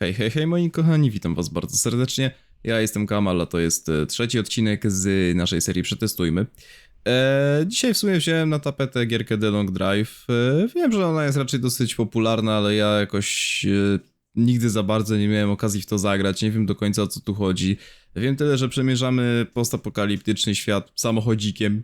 Hej, hej, hej moi kochani, witam was bardzo serdecznie. Ja jestem Kamal, a to jest e, trzeci odcinek z naszej serii Przetestujmy. E, dzisiaj w sumie wziąłem na tapetę gierkę The Long Drive. E, wiem, że ona jest raczej dosyć popularna, ale ja jakoś e, nigdy za bardzo nie miałem okazji w to zagrać, nie wiem do końca o co tu chodzi. Wiem tyle, że przemierzamy postapokaliptyczny świat samochodzikiem.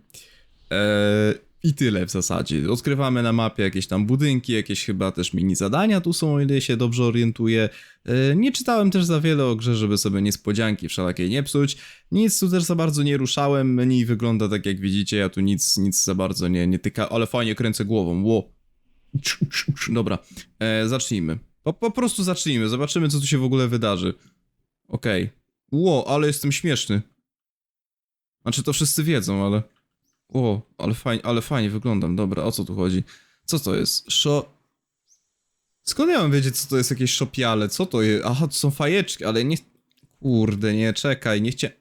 E, I tyle w zasadzie. Odkrywamy na mapie jakieś tam budynki, jakieś chyba też mini zadania tu są, o ile się dobrze orientuję. E, Nie czytałem też za wiele o grze, żeby sobie niespodzianki wszelakiej nie psuć. Nic tu też za bardzo nie ruszałem. Menu wygląda tak jak widzicie, ja tu nic, nic za bardzo nie, nie tyka, ale fajnie kręcę głową. Ło. Dobra, e, zacznijmy. Po, po prostu zacznijmy, zobaczymy co tu się w ogóle wydarzy. Okej. Ło, ale jestem śmieszny. Znaczy to wszyscy wiedzą, ale... O, ale fajnie, ale fajnie wyglądam. Dobra, o co tu chodzi? Co to jest? Szo... Skąd ja mam wiedzieć, co to jest jakieś szopiale? Co to jest? Aha, to są fajeczki, ale nie... Kurde, nie, czekaj, nie chcie...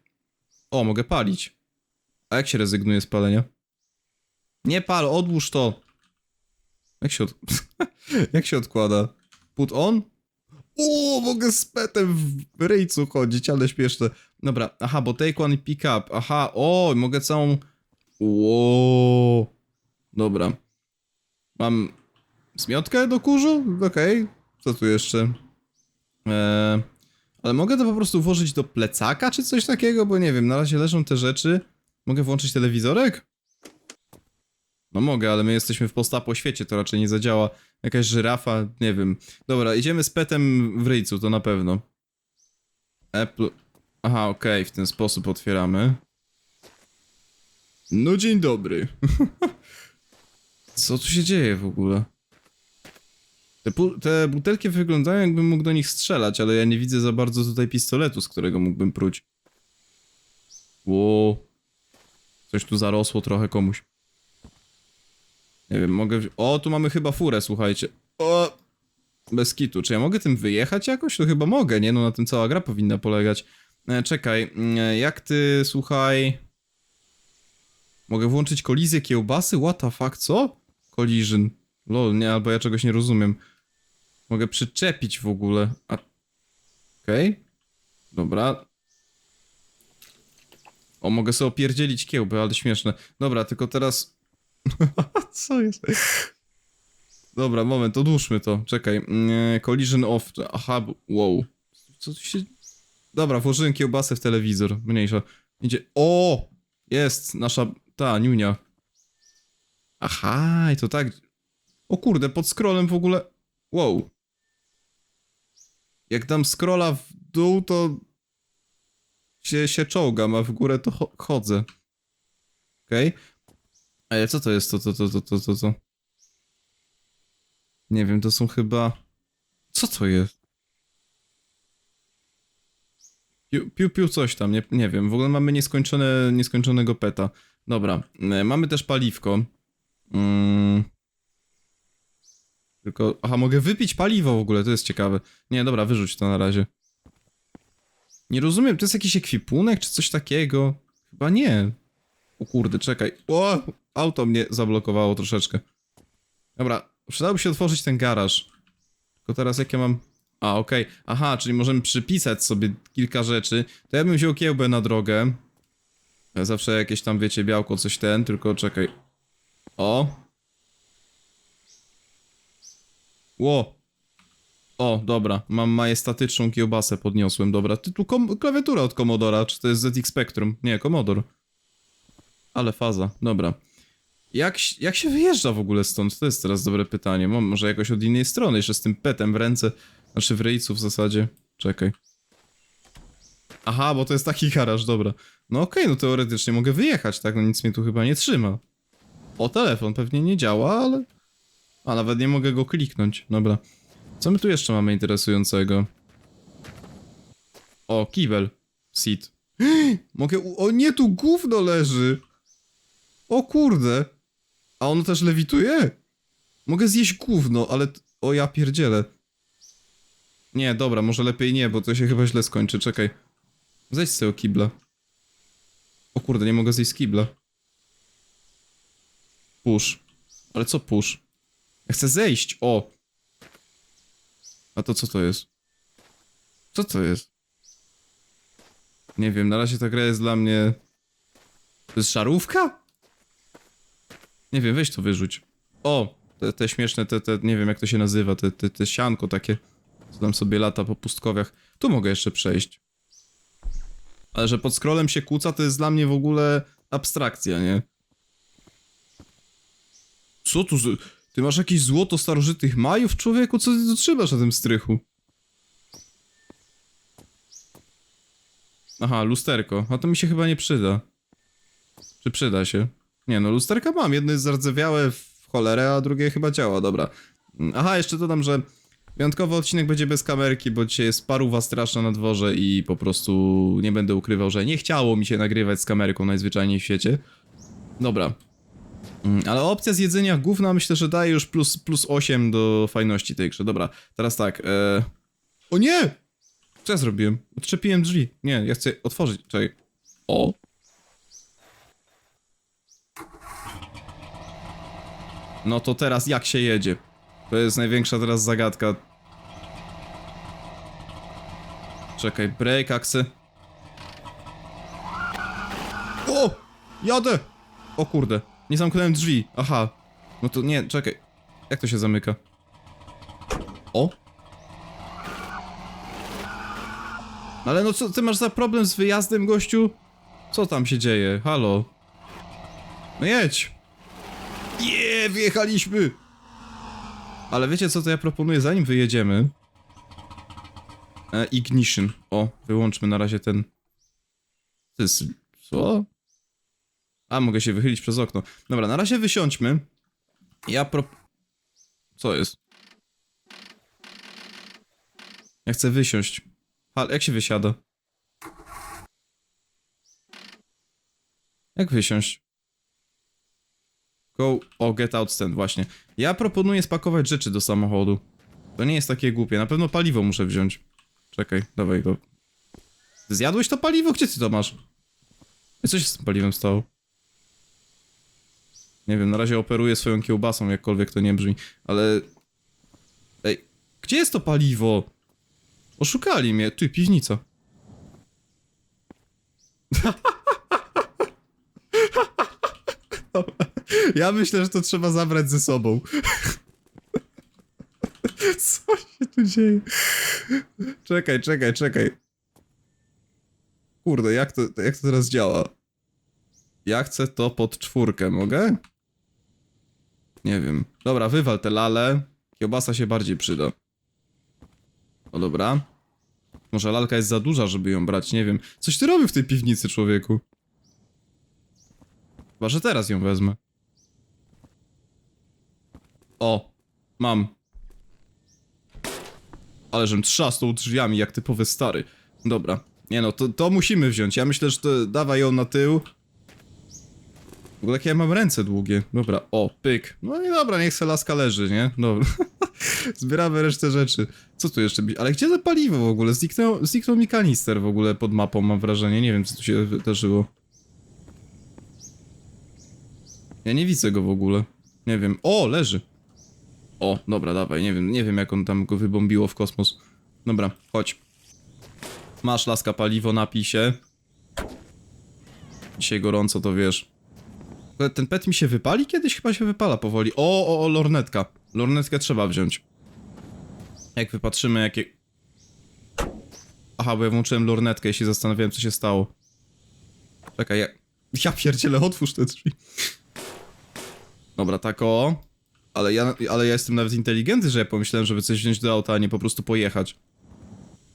O, mogę palić. A jak się rezygnuje z palenia? Nie pal, odłóż to. Jak się od... jak się odkłada? Put on? O, mogę z petem w ryjcu chodzić, ale śmieszne. Dobra, aha, bo take one i pick up. Aha, o, mogę całą... Ło. Dobra. Mam zmiotkę do kurzu? Okej. Co tu jeszcze? Eee, ale mogę to po prostu włożyć do plecaka czy coś takiego? Bo nie wiem, na razie leżą te rzeczy. Mogę włączyć telewizorek? No mogę, ale my jesteśmy w postapo świecie, to raczej nie zadziała. Jakaś żyrafa, nie wiem. Dobra, idziemy z petem w ryjcu, to na pewno. Apple... Aha, okej, w ten sposób otwieramy. No dzień dobry. Co tu się dzieje w ogóle? Te, te butelki wyglądają jakbym mógł do nich strzelać, ale ja nie widzę za bardzo tutaj pistoletu, z którego mógłbym pruć. Ło. Coś tu zarosło trochę komuś. Nie wiem, mogę... O, tu mamy chyba furę, słuchajcie. O! Bez kitu. Czy ja mogę tym wyjechać jakoś? To chyba mogę, nie? No na tym cała gra powinna polegać. E, czekaj, mm, jak ty, słuchaj... Mogę włączyć kolizję kiełbasy? What the fuck, co? Collision. Lol, nie, albo ja czegoś nie rozumiem. Mogę przyczepić w ogóle. A... Okej. Dobra. O, mogę sobie opierdzielić kiełbę, ale śmieszne. Dobra, tylko teraz... Co jest? Dobra, moment, odłóżmy to. Czekaj. Mm, Collision off. Aha, wow. Co tu się... Dobra, włożyłem kiełbasę w telewizor. Mniejsza. Idzie... O! Jest nasza... Ta, niunia. Aha, i to tak... O kurde, pod scrollem w ogóle... Wow. Jak dam scrolla w dół, to... Się, się czołgam, a w górę to cho chodzę. Okej. Ale co to jest to, to, to, to, to, to, to? Nie wiem, to są chyba... Co to jest? Piu, piu, piu coś tam, nie, nie wiem. W ogóle mamy nieskończone, nieskończonego peta. Dobra, e, mamy też paliwko. Mm. Tylko, aha, mogę wypić paliwo w ogóle, to jest ciekawe. Nie, dobra, wyrzuć to na razie. Nie rozumiem, to jest jakiś ekwipunek czy coś takiego? Chyba nie. O kurde, czekaj. O, auto mnie zablokowało troszeczkę. Dobra, przydałoby się otworzyć ten garaż. Tylko teraz jak ja mam... A, okej. Aha, czyli możemy przypisać sobie kilka rzeczy. To ja bym wziął kiełbę na drogę. Zawsze jakieś tam, wiecie, białko, coś ten, tylko czekaj. O. Ło. O, dobra, mam majestatyczną kiełbasę, podniosłem, dobra. Tytuł kom klawiatura od Commodora, czy to jest ZX Spectrum? Nie, Commodore. Ale faza, dobra. Jak, jak się wyjeżdża w ogóle stąd? To jest teraz dobre pytanie. Mo- może jakoś od innej strony, jeszcze z tym petem w ręce. Znaczy w ryjcu w zasadzie. Czekaj. Aha, bo to jest taki garaż, dobra. No okej, no teoretycznie mogę wyjechać, tak? No nic mnie tu chyba nie trzyma. O, telefon pewnie nie działa, ale... A, nawet nie mogę go kliknąć, dobra. Co my tu jeszcze mamy interesującego? O, kibel. Seat. Mogę... O nie, tu gówno leży! O kurde! A ono też lewituje? Mogę zjeść gówno, ale... O ja pierdzielę. Nie, dobra, może lepiej nie, bo to się chyba źle skończy, czekaj. Zejdź z tego kibla. O kurde, nie mogę zejść z kibla. Push. Ale co push? Ja chcę zejść, o! A to co to jest? Co to jest? Nie wiem, na razie ta gra jest dla mnie... To jest szarówka? Nie wiem, weź to wyrzuć. O! Te, te śmieszne, te, te, nie wiem jak to się nazywa, te, te, te sianko takie, co tam sobie lata po pustkowiach. Tu mogę jeszcze przejść. Ale że pod scrollem się kłóca, to jest dla mnie w ogóle abstrakcja, nie? Co tu. Ty masz jakieś złoto starożytnych Majów, człowieku? Co ty trzymasz na tym strychu? Aha, lusterko. A to mi się chyba nie przyda. Czy przyda się? Nie no, lusterka mam. Jedno jest zardzewiałe w cholerę, a drugie chyba działa, dobra. Mm, Aha, jeszcze dodam, że wyjątkowy odcinek będzie bez kamerki, bo dzisiaj jest paruwa straszna na dworze i po prostu nie będę ukrywał, że nie chciało mi się nagrywać z kamerką najzwyczajniej w świecie. Dobra. Mm, Ale opcja zjedzenia gówna myślę, że daje już plus, plus 8 do fajności tej grze. Dobra, teraz tak. E... O nie! Co ja zrobiłem? Odczepiłem drzwi. Nie, ja chcę otworzyć. Czekaj. O! No to teraz jak się jedzie? To jest największa teraz zagadka. Czekaj, break, aksy. O! Jadę! O kurde, nie zamknąłem drzwi. Aha. No to nie, czekaj. Jak to się zamyka? O! Ale no co, ty masz za problem z wyjazdem, gościu? Co tam się dzieje? Halo? No jedź! Nie, wjechaliśmy! Ale wiecie co, to ja proponuję, zanim wyjedziemy... E, ignition. O, wyłączmy na razie ten... To jest... Co? A, mogę się wychylić przez okno. Dobra, na razie wysiądźmy. Ja pro... Co jest? Ja chcę wysiąść. Hal, jak się wysiada? Jak wysiąść? Go... O, get out stand, właśnie. Ja proponuję spakować rzeczy do samochodu. To nie jest takie głupie. Na pewno paliwo muszę wziąć. Czekaj, dawaj go. Zjadłeś to paliwo? Gdzie ty to masz? I co się z tym paliwem stało? Nie wiem, na razie operuję swoją kiełbasą, jakkolwiek to nie brzmi, ale... Ej, gdzie jest to paliwo? Oszukali mnie. Ty, piwnica. Ja myślę, że to trzeba zabrać ze sobą. Co się tu dzieje? Czekaj, czekaj, czekaj. Kurde, jak to, jak to teraz działa? Ja chcę to pod czwórkę, mogę? Nie wiem. Dobra, wywal te lale. Kiełbasa się bardziej przyda. O dobra. Może lalka jest za duża, żeby ją brać, nie wiem. Coś ty robił w tej piwnicy, człowieku. Chyba, że teraz ją wezmę. O, mam. Ale żem trzasnął drzwiami jak typowy stary. Dobra. Nie no, to, to musimy wziąć. Ja myślę, że to dawaj ją na tył. W ogóle jakie ja mam ręce długie. Dobra, o, pyk. No i dobra, niech se laska leży, nie? Dobra. Zbieramy resztę rzeczy. Co tu jeszcze? Ale gdzie to paliwo w ogóle? Zniknął, zniknął mi kanister w ogóle pod mapą, mam wrażenie. Nie wiem, co tu się wydarzyło. Ja nie widzę go w ogóle. Nie wiem. O, leży. O, dobra, dawaj. Nie wiem, nie wiem jak on tam go wybombiło w kosmos. Dobra, chodź. Masz laska paliwo, napij się. Dzisiaj gorąco, to wiesz. Ten pet mi się wypali? Kiedyś chyba się wypala powoli. O, o, o, lornetka. Lornetkę trzeba wziąć. Jak wypatrzymy, jakie... Aha, bo ja włączyłem lornetkę i się zastanawiałem, co się stało. Czekaj, ja... Ja pierdzielę, otwórz te drzwi. Dobra, tak o. Ale ja, ale ja jestem nawet inteligentny, że ja pomyślałem, żeby coś wziąć do auta, a nie po prostu pojechać.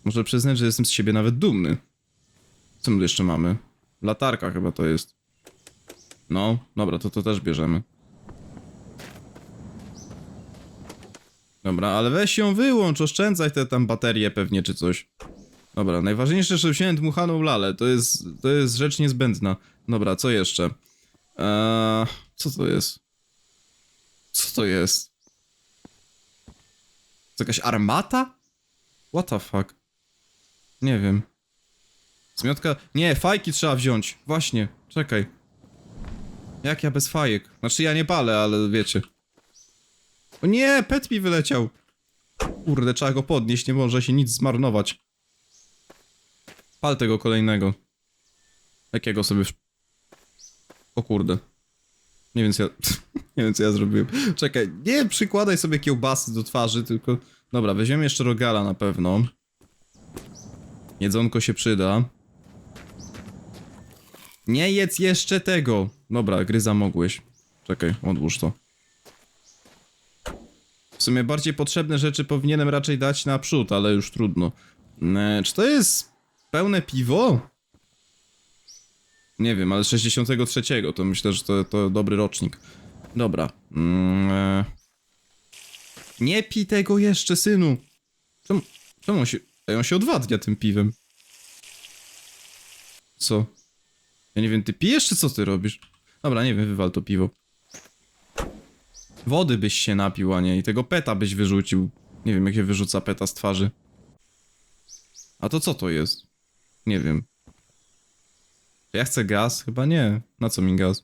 Muszę przyznać, że jestem z siebie nawet dumny. Co my tu jeszcze mamy? Latarka chyba to jest. No, dobra, to to też bierzemy. Dobra, ale weź ją wyłącz, oszczędzaj te tam baterie pewnie czy coś. Dobra, najważniejsze, że wziąłem dmuchaną lalę, to jest, to jest rzecz niezbędna. Dobra, co jeszcze? Eee, co to jest? Co to jest? To jakaś armata? What the fuck? Nie wiem. Zmiotka... Nie, fajki trzeba wziąć. Właśnie, czekaj. Jak ja bez fajek? Znaczy ja nie palę, ale wiecie. O nie, pet mi wyleciał. Kurde, trzeba go podnieść, nie może się nic zmarnować. Pal tego kolejnego. Jakiego sobie... O kurde. Nie wiem co ja... nie wiem co ja zrobiłem. Czekaj, nie przykładaj sobie kiełbasy do twarzy, tylko... Dobra, weźmiemy jeszcze rogala na pewno. Jedzonko się przyda. Nie jedz jeszcze tego! Dobra, gryza mogłeś. Czekaj, odłóż to. W sumie bardziej potrzebne rzeczy powinienem raczej dać naprzód, ale już trudno. E, czy to jest pełne piwo? Nie wiem, ale z 63 to myślę, że to, to dobry rocznik. Dobra. Mm, e... Nie pij tego jeszcze, synu! Czemu, czemu on się... Ej, on się odwadnia tym piwem. Co? Ja nie wiem, ty pijesz czy co ty robisz? Dobra, nie wiem, wywal to piwo. Wody byś się napił, a nie i tego peta byś wyrzucił. Nie wiem, jak się wyrzuca peta z twarzy. A to co to jest? Nie wiem. Ja chcę gaz? Chyba nie. Na co mi gaz?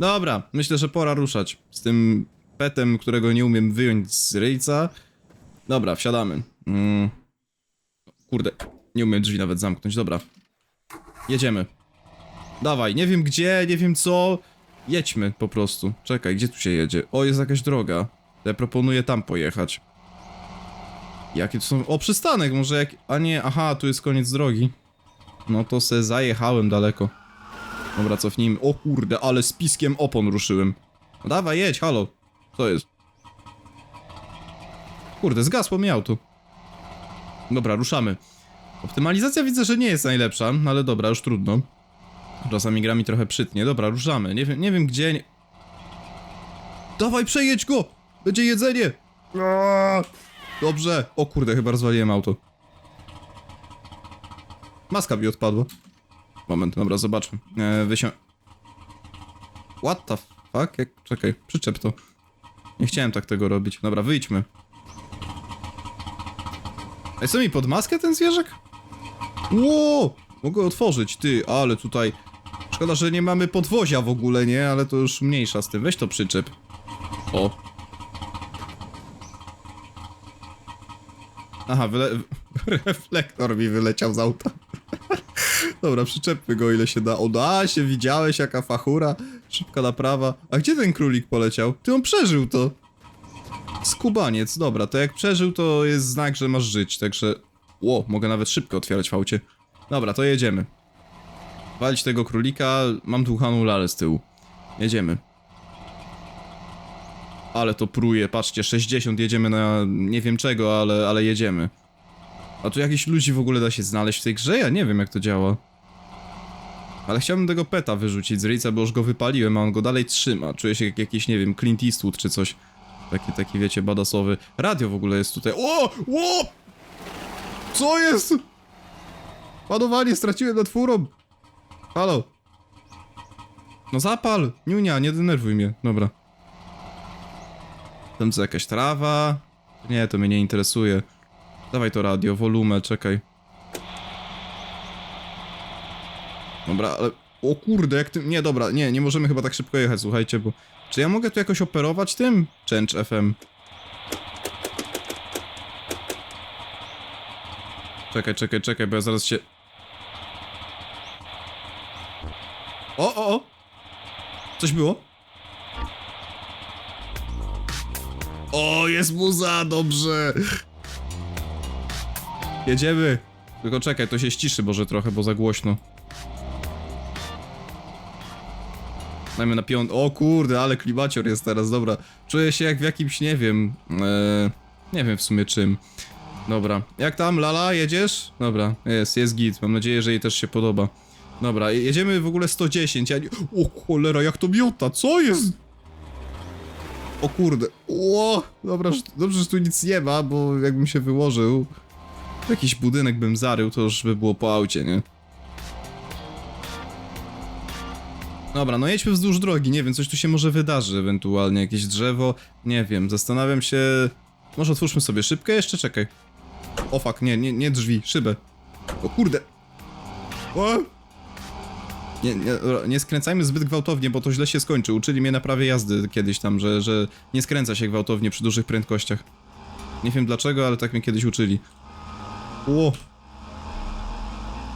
Dobra, myślę, że pora ruszać. Z tym petem, którego nie umiem wyjąć z ryjca. Dobra, wsiadamy. Mm. Kurde, nie umiem drzwi nawet zamknąć. Dobra. Jedziemy. Dawaj, nie wiem gdzie, nie wiem co. Jedźmy po prostu. Czekaj, gdzie tu się jedzie? O, jest jakaś droga. Ja proponuję tam pojechać. Jakie to są... O, przystanek, może jak... A nie, aha, tu jest koniec drogi. No to se zajechałem daleko. Dobra, cofnijmy. O kurde, ale z piskiem opon ruszyłem. No dawaj, jedź, halo. Co jest? Kurde, zgasło mi auto. Dobra, ruszamy. Optymalizacja widzę, że nie jest najlepsza, no ale dobra, już trudno. Czasami gra mi trochę przytnie. Dobra, ruszamy. Nie wiem, nie wiem gdzie... Nie... Dawaj, przejedź go! Będzie jedzenie! Dobrze. O kurde, chyba rozwaliłem auto. Maska mi odpadła. Moment, dobra, zobaczmy. E, wysią... What the fuck? Jak... Czekaj, przyczep to. Nie chciałem tak tego robić. Dobra, wyjdźmy. Ej, co mi pod maskę ten zwierzak? Ło! Mogę otworzyć, ty, ale tutaj... Szkoda, że nie mamy podwozia w ogóle, nie? Ale to już mniejsza z tym. Weź to przyczep. O. Aha, wyle... reflektor mi wyleciał z auta. Dobra, przyczepmy go ile się da. O, się, widziałeś jaka fachura. Szybka naprawa. A gdzie ten królik poleciał? Ty on przeżył to. Skubaniec, dobra, to jak przeżył to jest znak, że masz żyć, także... Ło, mogę nawet szybko otwierać w aucie. Dobra, to jedziemy. Walić tego królika, mam dłuchaną lalę z tyłu. Jedziemy. Ale to pruje, patrzcie, 60, jedziemy na nie wiem czego, ale, ale jedziemy. A tu jakichś ludzi w ogóle da się znaleźć w tej grze? Ja nie wiem jak to działa. Ale chciałbym tego peta wyrzucić z ryjca, bo już go wypaliłem, a on go dalej trzyma. Czuję się jak jakiś, nie wiem, Clint Eastwood czy coś. Taki, taki wiecie, badasowy. Radio w ogóle jest tutaj. O! Ło! Co jest? Panowanie, straciłem nad furą. Halo. No zapal. Niunia, nie denerwuj mnie. Dobra. Tam co, jakaś trawa? Nie, to mnie nie interesuje. Dawaj to radio, wolumę, czekaj. Dobra, ale... O kurde, jak. Nie, dobra, nie, nie możemy chyba tak szybko jechać, słuchajcie, bo... Czy ja mogę tu jakoś operować tym? Change FM. Czekaj, czekaj, czekaj, bo ja zaraz się... O, o, o! Coś było? O, jest muza, dobrze! Jedziemy! Tylko czekaj, to się ściszy może trochę, bo za głośno. Dajmy na piąt... O kurde, ale klimacior jest teraz, dobra. Czuję się jak w jakimś, nie wiem... E, nie wiem w sumie czym. Dobra. Jak tam, Lala, jedziesz? Dobra, jest, jest git. Mam nadzieję, że jej też się podoba. Dobra, jedziemy w ogóle 110, ja nie... O cholera, jak to miota, co jest? O kurde, o, dobra, że- dobrze, że tu nic nie ma, bo jakbym się wyłożył, jakiś budynek bym zarył, to już by było po aucie, nie? Dobra, no jedźmy wzdłuż drogi, nie wiem, coś tu się może wydarzy ewentualnie, jakieś drzewo, nie wiem, zastanawiam się... Może otwórzmy sobie szybkę jeszcze, czekaj. O fuck, nie, nie, nie drzwi, szybę. O kurde. O! Nie, nie, nie skręcajmy zbyt gwałtownie, bo to źle się skończy. Uczyli mnie na prawie jazdy kiedyś tam, że, że nie skręca się gwałtownie przy dużych prędkościach. Nie wiem dlaczego, ale tak mnie kiedyś uczyli. Ło!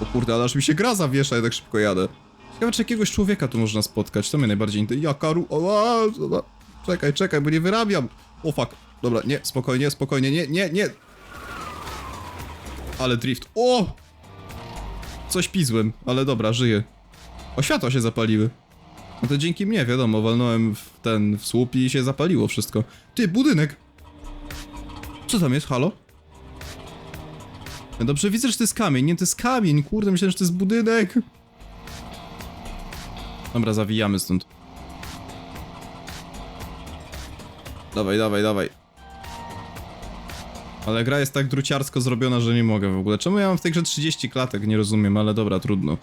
O kurde, ale aż mi się gra zawiesza, ja tak szybko jadę. Ciekawe, czy jakiegoś człowieka tu można spotkać, to mnie najbardziej interesuje. Jaka ru... O, a, dobra. Czekaj, czekaj, bo nie wyrabiam. O fuck. Dobra, nie, spokojnie, spokojnie, nie, nie, nie. Ale drift. O! Coś pizłem, ale dobra, żyję. O, światła się zapaliły. No to dzięki mnie, wiadomo, walnąłem w ten, w słup i się zapaliło wszystko. Ty, budynek! Co tam jest, halo? Dobrze widzę, że to jest kamień, nie, to jest kamień, kurde, myślałem, że to jest budynek. Dobra, zawijamy stąd. Dawaj, dawaj, dawaj. Ale gra jest tak druciarsko zrobiona, że nie mogę w ogóle. Czemu ja mam w tej grze 30 klatek? Nie rozumiem, ale dobra, trudno.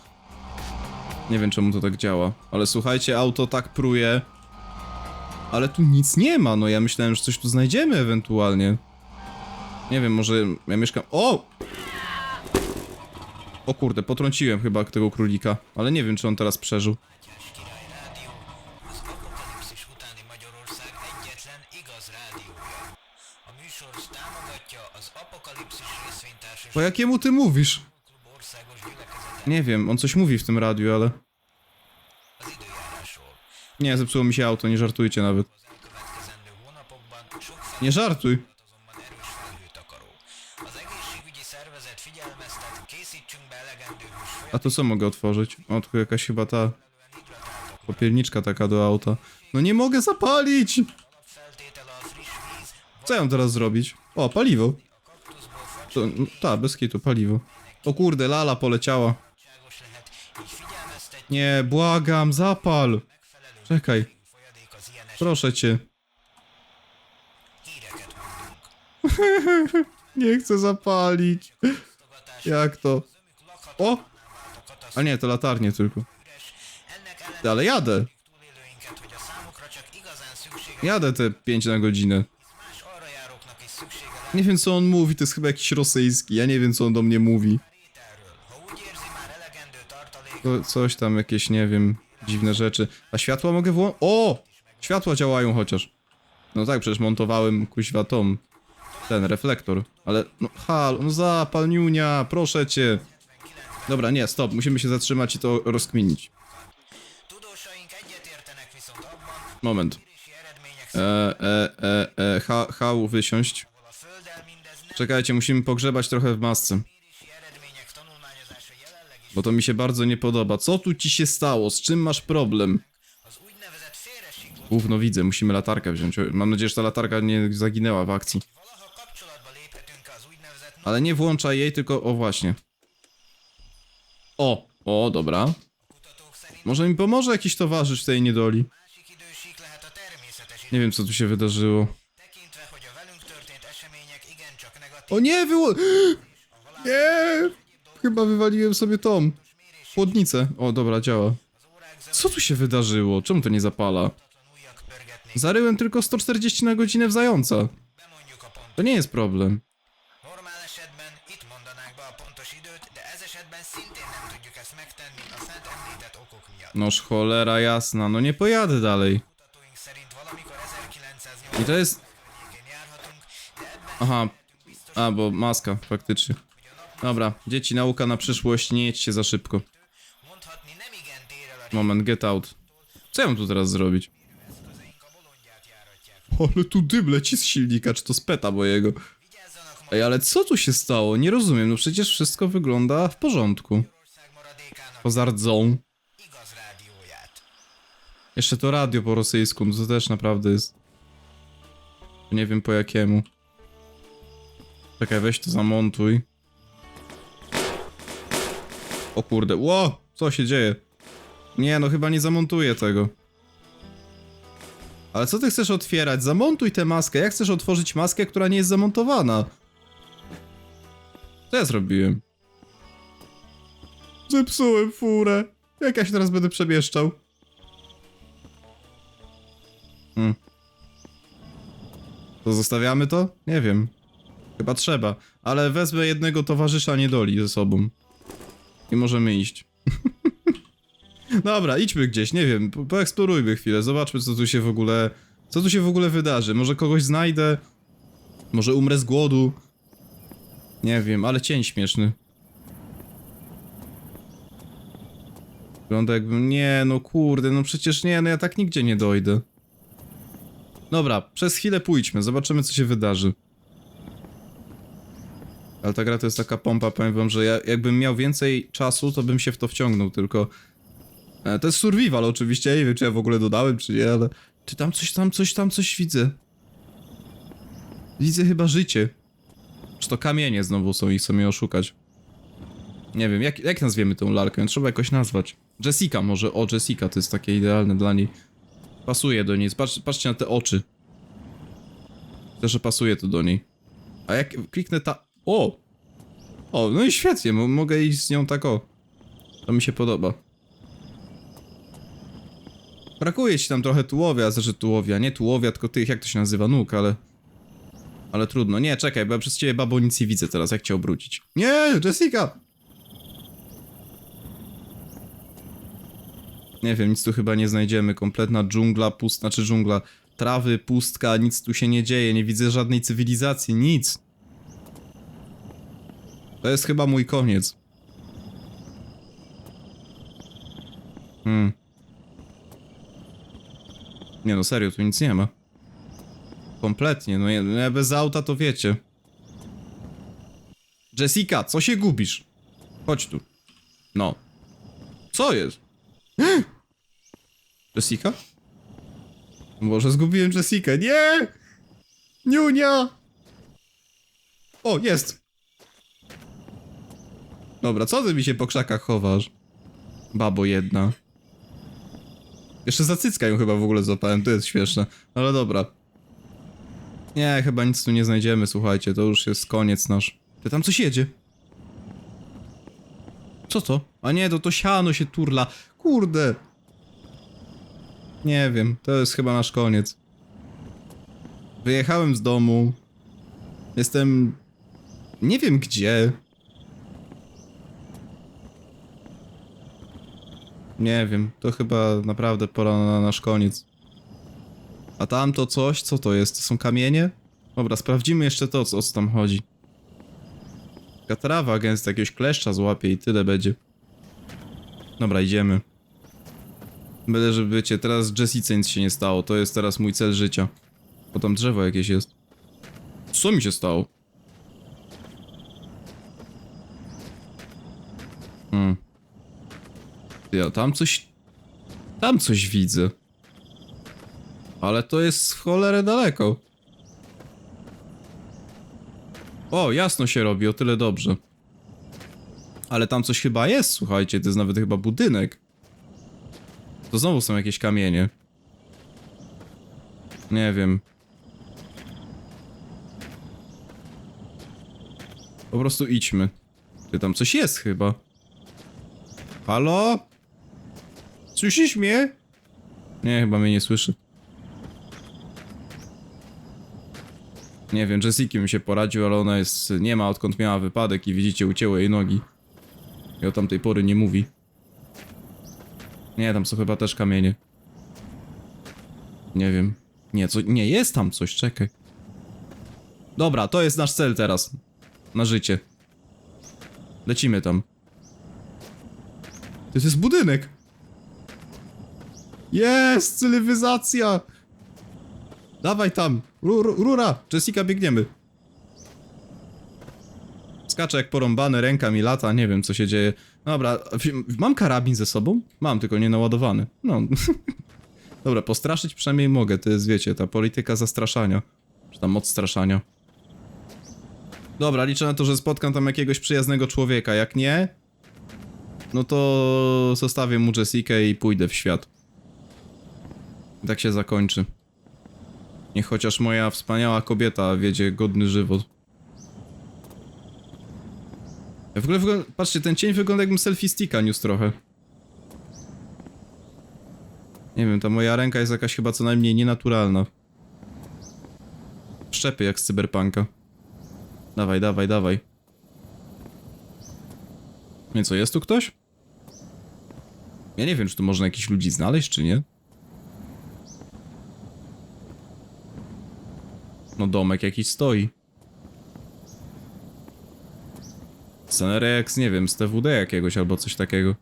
Nie wiem czemu to tak działa. Ale słuchajcie, auto tak pruje. Ale tu nic nie ma, no ja myślałem, że coś tu znajdziemy ewentualnie. Nie wiem, może ja mieszkam... O! O kurde, potrąciłem chyba tego królika. Ale nie wiem, czy on teraz przeżył. Műsort támogatja az Apokalipszis részvénytársaság Po jakiemu ty mówisz? klub országos gyülekezete Nie wiem, on coś mówi w tym radiu, ale... az időjárásról. Nie, zepsuło mi się auto, nie żartujcie nawet. Az elkövetkezendő hónapokban sok Nie żartuj. azonban erős felhőtakaró. Az egészségügyi szervezet figyelmeztet, készítsünk be elegendő hús A to co mogę otworzyć? O, tu jakaś chyba ta... Popielniczka taka do auta. No nie mogę zapalić! Co ja mam teraz zrobić? O, paliwo. To, no, ta, bez kitu, paliwo. O kurde, lala poleciała. Nie, błagam, zapal. Czekaj, proszę cię. Nie chcę zapalić. Jak to? O! A nie, to latarnie tylko. Ale jadę. Jadę te 5 na godzinę. Nie wiem co on mówi, to jest chyba jakiś rosyjski. Ja nie wiem co on do mnie mówi. coś tam, jakieś, nie wiem, dziwne rzeczy. A światła mogę włączyć? O! Światła działają chociaż. No tak, przecież montowałem kuźwa tom. Ten reflektor. Ale, no hal, no zapal niunia, proszę cię. Dobra, nie, stop, musimy się zatrzymać i to rozkminić. Moment. E, e, e, e, ha, hał wysiąść. Czekajcie, musimy pogrzebać trochę w masce. Bo to mi się bardzo nie podoba. Co tu ci się stało? Z czym masz problem? Gówno widzę, musimy latarkę wziąć. Mam nadzieję, że ta latarka nie zaginęła w akcji. Ale nie włączaj jej, tylko... O, właśnie. O! O, dobra. Może mi pomoże jakiś towarzysz w tej niedoli. Nie wiem, co tu się wydarzyło. O nie, wyło... Nie! Chyba wywaliłem sobie tą... Chłodnicę. O, dobra, działa. Co tu się wydarzyło? Czemu to nie zapala? Zaryłem tylko 140 na godzinę w zająca. To nie jest problem. Noż cholera jasna, no nie pojadę dalej. Kutatóink szerint valamikor 1980 I to jest... Aha. A, bo maska, faktycznie. Dobra, dzieci, nauka na przyszłość, nie jedźcie za szybko. Moment, get out. Co ja mam tu teraz zrobić? Ale tu dym leci z silnika, czy to z peta mojego. Ej, ale co tu się stało? Nie rozumiem, no przecież wszystko wygląda w porządku. Poza rdzą. Jeszcze to radio po rosyjsku, no to też naprawdę jest... Nie wiem po jakiemu. Czekaj, weź to zamontuj. O kurde, ło! Co się dzieje? Nie, no chyba nie zamontuję tego. Ale co ty chcesz otwierać? Zamontuj tę maskę. Jak chcesz otworzyć maskę, która nie jest zamontowana? Co ja zrobiłem? Zepsułem furę. Jak ja się teraz będę przemieszczał? Hmm. To zostawiamy to? Nie wiem. Chyba trzeba. Ale wezmę jednego towarzysza niedoli ze sobą. I możemy iść. Dobra, idźmy gdzieś, nie wiem, po- poeksplorujmy chwilę, zobaczmy co tu się w ogóle... Co tu się w ogóle wydarzy? Może kogoś znajdę? Może umrę z głodu? Nie wiem, ale cień śmieszny. Wygląda jakbym... Nie, no kurde, no przecież nie, no ja tak nigdzie nie dojdę. Dobra, przez chwilę pójdźmy, zobaczymy co się wydarzy. Ale ta gra to jest taka pompa, powiem wam, że ja, jakbym miał więcej czasu, to bym się w to wciągnął, tylko... E, to jest survival oczywiście, nie wiem czy ja w ogóle dodałem, czy nie, ale... Czy tam coś, tam coś, tam coś widzę? Widzę chyba życie. Czy to kamienie znowu są i chcą mnie oszukać? Nie wiem, jak, jak nazwiemy tę lalkę? Trzeba jakoś nazwać. Jessica może, o Jessica, to jest takie idealne dla niej. Pasuje do niej, Patrz, patrzcie na te oczy. Też, że pasuje to do niej. A jak kliknę ta... O! O, no i świetnie, mo- mogę iść z nią tak o. To mi się podoba. Brakuje ci tam trochę tułowia, znaczy tułowia, nie tułowia, tylko tych, jak to się nazywa, nóg, ale... Ale trudno. Nie, czekaj, bo ja przez ciebie, babo, nic nie widzę teraz, jak cię obrócić. Nie, Jessica! Nie wiem, nic tu chyba nie znajdziemy. Kompletna dżungla, pust, znaczy dżungla, trawy, pustka, nic tu się nie dzieje, nie widzę żadnej cywilizacji, nic. To jest chyba mój koniec. Hmm. Nie no, serio, tu nic nie ma. Kompletnie, no ja, ja bez auta to wiecie. Jessica, co się gubisz? Chodź tu. No. Co jest? Jessica? Może zgubiłem Jessica. Nie! Niunia! O, jest! Dobra, co ty mi się po krzakach chowasz? Babo jedna. Jeszcze za cycka ją chyba w ogóle złapałem, to jest śmieszne. Ale dobra. Nie, chyba nic tu nie znajdziemy, słuchajcie, to już jest koniec nasz. Ty tam coś jedzie? Co to? A nie, to to siano się turla. Kurde. Nie wiem, to jest chyba nasz koniec. Wyjechałem z domu. Jestem... Nie wiem gdzie. Nie wiem, to chyba naprawdę pora na nasz koniec. A tam to coś, co to jest? To są kamienie? Dobra, sprawdzimy jeszcze to, co, o co tam chodzi. Taka trawa gęsta, jakiegoś kleszcza złapie i tyle będzie. Dobra, idziemy. Byle, żeby wiecie, teraz Jessice nic się nie stało, to jest teraz mój cel życia. Bo tam drzewo jakieś jest. Co mi się stało? Hmm. Ja tam coś... Tam coś widzę. Ale to jest w cholerę daleko. O, jasno się robi, o tyle dobrze. Ale tam coś chyba jest, słuchajcie, to jest nawet chyba budynek. To znowu są jakieś kamienie. Nie wiem. Po prostu idźmy. Ty tam coś jest chyba. Halo? Słyszysz mnie? Nie, chyba mnie nie słyszy. Nie wiem, Jessica mi się poradził, ale ona jest... Nie ma odkąd miała wypadek i widzicie, ucięły jej nogi. I od tamtej pory nie mówi. Nie, tam są chyba też kamienie. Nie wiem. Nie, co... Nie, jest tam coś, czekaj. Dobra, to jest nasz cel teraz. Na życie. Lecimy tam. To jest budynek. Jest, cywilizacja! Dawaj tam! Ru, ru, rura! Jessica, biegniemy. Skaczę jak porąbany, ręka mi lata, nie wiem co się dzieje. Dobra, mam karabin ze sobą? Mam, tylko nie naładowany. No. Dobra, postraszyć przynajmniej mogę, to jest, wiecie, ta polityka zastraszania. Czy tam odstraszania. Dobra, liczę na to, że spotkam tam jakiegoś przyjaznego człowieka. Jak nie, no to zostawię mu Jessikę i pójdę w świat. Tak się zakończy. Niech chociaż moja wspaniała kobieta wiedzie godny żywot. W ogóle, w ogóle, patrzcie, ten cień wygląda jakbym selfie sticka niósł trochę. Nie wiem, ta moja ręka jest jakaś chyba co najmniej nienaturalna. Szczepy jak z cyberpunka. Dawaj, dawaj, dawaj. Nie co, jest tu ktoś? Ja nie wiem, czy tu można jakichś ludzi znaleźć, czy nie. No domek jakiś stoi. Z, nie wiem, z TWD jakiegoś albo coś takiego.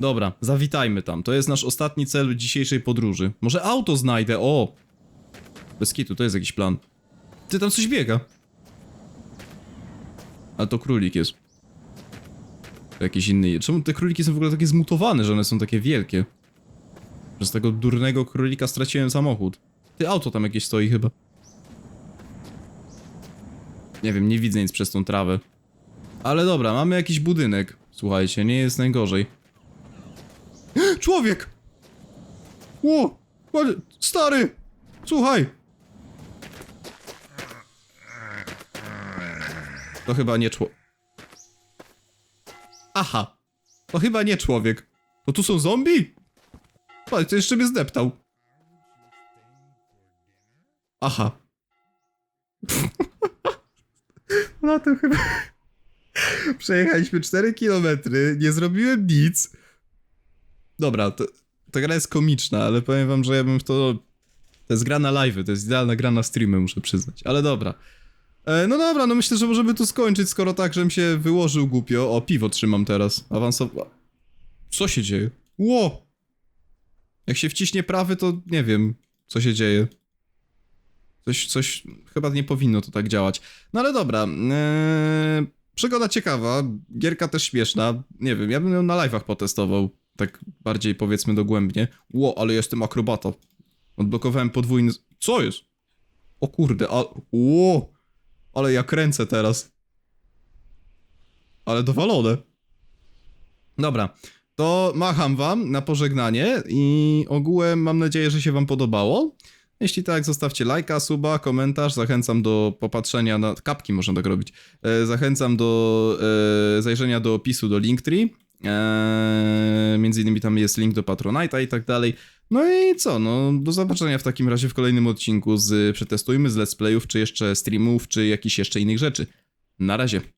Dobra, zawitajmy tam. To jest nasz ostatni cel dzisiejszej podróży. Może auto znajdę, o! Bez kitu, to jest jakiś plan. Ty, tam coś biega. Ale to królik jest. Jakiś inny. Czemu te króliki są w ogóle takie zmutowane, że one są takie wielkie? Przez tego durnego królika straciłem samochód. Ty, auto tam jakieś stoi chyba. Nie wiem, nie widzę nic przez tą trawę. Ale dobra, mamy jakiś budynek. Słuchajcie, nie jest najgorzej. Człowiek! Ło! Stary! Słuchaj! To chyba nie człowiek. Aha. To chyba nie człowiek. To tu są zombie? Patrz, to jeszcze mnie zdeptał. Aha. Na tym chyba... Przejechaliśmy 4 km, nie zrobiłem nic. Dobra, to, ta gra jest komiczna, ale powiem wam, że ja bym w to... To jest gra na live, to jest idealna gra na streamy, muszę przyznać. Ale dobra. E, no dobra, no myślę, że możemy tu skończyć, skoro tak, żebym się wyłożył głupio. O, piwo trzymam teraz. Awansowa... Co się dzieje? Ło! Jak się wciśnie prawy, to nie wiem, co się dzieje. Coś, coś... Chyba nie powinno to tak działać. No ale dobra. Eee, przygoda ciekawa, gierka też śmieszna. Nie wiem, ja bym ją na live'ach potestował. Tak bardziej powiedzmy dogłębnie. Ło, ale jestem akrobata. Odblokowałem podwójny... Co jest? O kurde, a... Ło! Ale ja kręcę teraz. Ale dowalone. Dobra, to macham wam na pożegnanie i ogółem mam nadzieję, że się wam podobało. Jeśli tak, zostawcie lajka, suba, komentarz. Zachęcam do popatrzenia na. Kapki można tak robić. E, zachęcam do e, zajrzenia do opisu do Linktree. E, między innymi tam jest link do Patronite'a i tak dalej. No i co? No, do zobaczenia w takim razie w kolejnym odcinku z przetestujmy, z let's playów, czy jeszcze streamów, czy jakichś jeszcze innych rzeczy. Na razie.